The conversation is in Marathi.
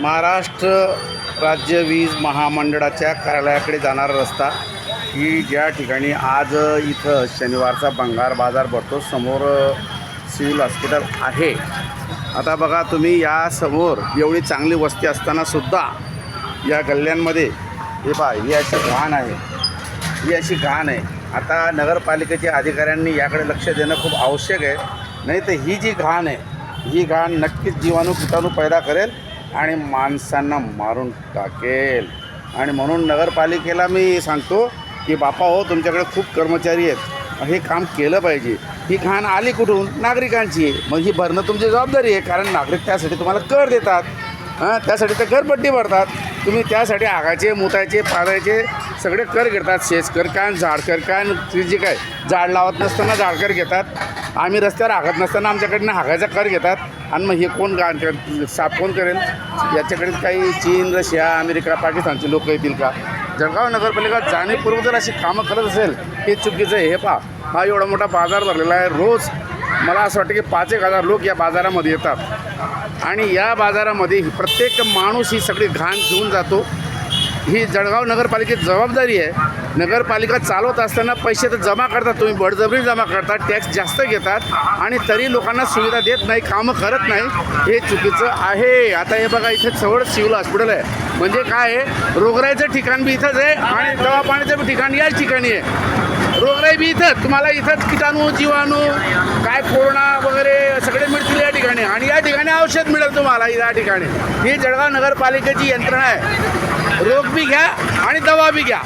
महाराष्ट्र राज्य वीज महामंडळाच्या कार्यालयाकडे जाणारा रस्ता ही ज्या ठिकाणी आज इथं शनिवारचा भंगार बाजार भरतो समोर सिव्हिल हॉस्पिटल आहे. आता बघा तुम्ही या समोर एवढी चांगली वस्ती असताना सुद्धा या गल्ल्यांमध्ये हे पहा ही अशी घाण आहे. ही अशी घाण आहे. आता नगरपालिकेच्या अधिकाऱ्यांनी याकडे लक्ष देणं खूप आवश्यक आहे. नाही तर ही जी घाण आहे ही घाण नक्कीच जीवाणू किटाणू पैदा करेल. आणि माणसांना मारून टाकेल. आणि म्हणून नगरपालिकेला मी सांगतो की बापा हो तुमच्याकडे खूप कर्मचारी आहेत. हे काम केलं पाहिजे. ही घाण आली कुठून? नागरिकांची आहे. मग ही भरणं तुमची जबाबदारी आहे कारण नागरिक त्यासाठी तुम्हाला कर देतात. हां? त्यासाठी तर घरपट्टी भरतात. तुम्ही त्यासाठी आगाचे मुतायचे पाडायचे सगळे कर घेतात. शेतकर काय झाडकर काय जे काय झाड लावत नसताना झाडकर घेतात. आम्ही रस्त्यावर हाकत नसताना आमच्याकडनं हाकायचा कर घेतात. आणि मग हे कोण गा साफ कोण करेल? याच्याकडे काही चीन रशिया अमेरिका पाकिस्तानचे लोक येतील का? जळगाव नगरपालिका जाणीवपूर्वक जर अशी कामं करत असेल हे चुकीचं आहे. हे पहा हा एवढा मोठा बाजार भरलेला आहे. रोज मला असं वाटतं की पाच एक हजार लोक या बाजारामध्ये येतात. आणि या बाजारामध्ये प्रत्येक माणूस ही सगळी घाण घेऊन जातो. ही जळगाव नगरपालिकेची जबाबदारी आहे. नगरपालिका चालवत असताना पैसे तर जमा करतात तुम्ही बळजबरी जमा करतात टॅक्स जास्त घेतात आणि तरी लोकांना सुविधा देत नाही कामं करत नाही हे चुकीचं आहे. आता हे बघा इथे जवळ सिव्हिल हॉस्पिटल आहे. म्हणजे काय आहे? रोगराईचं ठिकाण बी इथंच आहे आणि दवापाण्याचं बी ठिकाण याच ठिकाणी आहे. रोगराई बी इथंच. तुम्हाला इथंच किटाणू जीवाणू काय कोरोना वगैरे सगळे मिळतील या ठिकाणी. आणि या ठिकाणी औषध मिळेल तुम्हाला या ठिकाणी. ही जळगाव नगरपालिकेची यंत्रणा आहे. रोग बी घ्या आणि दवा बी घ्या.